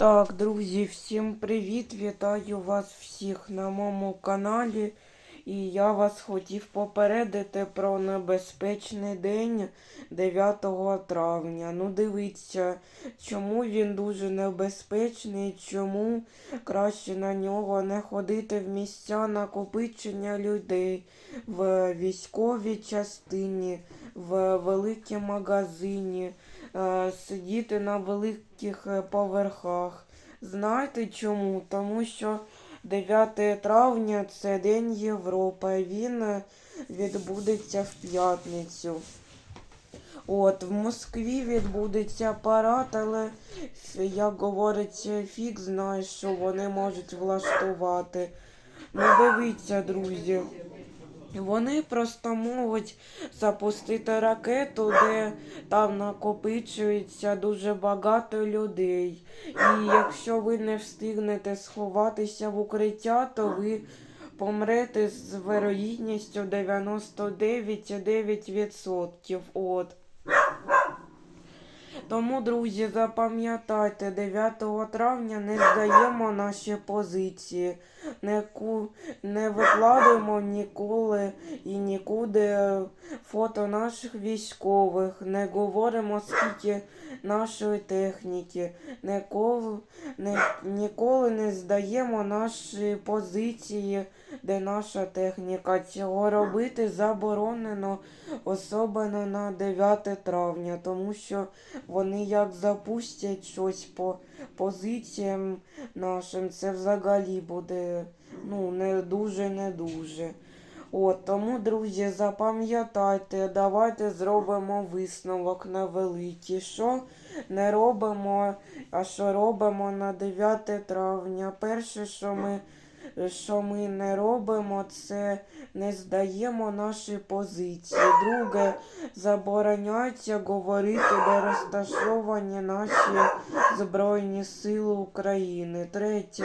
Так, друзі, всім привіт! Вітаю вас всіх на моєму каналі. І я вас хотів попередити про небезпечний день 9 травня. Ну, дивіться, чому він дуже небезпечний, чому краще на нього не ходити в місця накопичення людей в військовій частині, в великій магазині сидіти на великих е, поверхах. Знаєте чому? Тому що 9 травня це День Європи. Він е, відбудеться в п'ятницю. От, в Москві відбудеться парад, але як говорить, фік знає, що вони можуть влаштувати. Ну дивіться, друзі. Вони просто можуть запустити ракету, де там накопичується дуже багато людей. І якщо ви не встигнете сховатися в укриття, то ви помрете з вероїдністю 99,9%. От. Тому, друзі, запам'ятайте, 9 травня не здаємо наші позиції, не, ку... не викладаємо ніколи і нікуди фото наших військових, не говоримо скільки нашої техніки, ніколи не, ніколи не здаємо наші позиції, де наша техніка. Цього робити заборонено, особливо на 9 травня, тому що вони як запустять щось по позиціям нашим, це взагалі буде ну, не дуже, не дуже. От, тому, друзі, запам'ятайте, давайте зробимо висновок на великий. Що не робимо, а що робимо на 9 травня. Перше, що ми, що ми не робимо, це не здаємо наші позиції. Друге, забороняється говорити, де розташовані наші Збройні Сили України. Третє,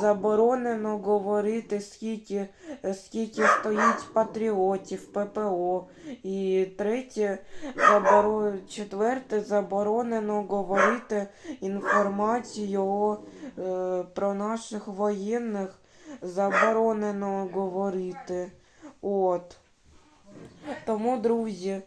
заборонено говорити, скільки, скільки стоїть патріотів, ППО. І третє, заборо... четверте, заборонено говорити інформацію е, про наших воєнних. Заборонено говорити. От. Тому, друзі,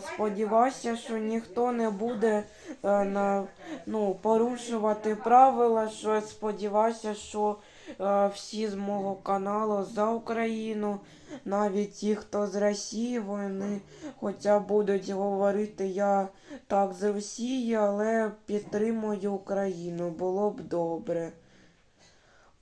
сподіваюся, що ніхто не буде е, на, ну, порушувати правила. Що сподіваюся, що е, всі з мого каналу за Україну, навіть ті, хто з Росії, вони хоча будуть говорити я так з Росії, але підтримую Україну. Було б добре.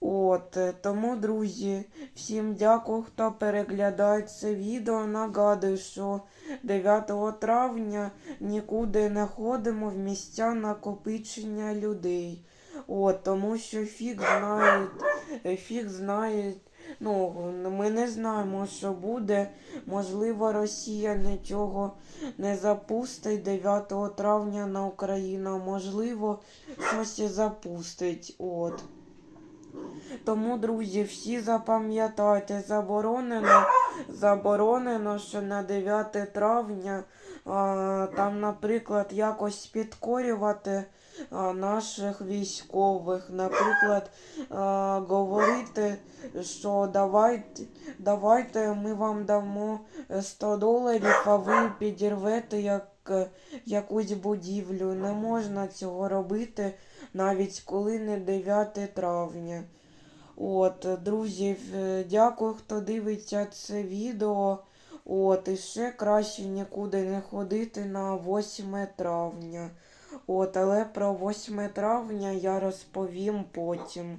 От, е, тому, друзі, всім дякую, хто переглядає це відео. Нагадую, що 9 травня нікуди не ходимо в місця накопичення людей. От, тому що фіг знає, е, фіг знає, ну, ми не знаємо, що буде. Можливо, Росія нічого не запустить 9 травня на Україну, можливо, щось і запустить. От. Тому, друзі, всі запам'ятайте, заборонено, заборонено, що на 9 травня а, там, наприклад, якось підкорювати а, наших військових. Наприклад, а, говорити, що давайте, давайте ми вам дамо 100 доларів, а ви підірвете як, якусь будівлю. Не можна цього робити, навіть коли не 9 травня. От, друзі, дякую, хто дивиться це відео. От, і ще краще нікуди не ходити на 8 травня. От, але про 8 травня я розповім потім.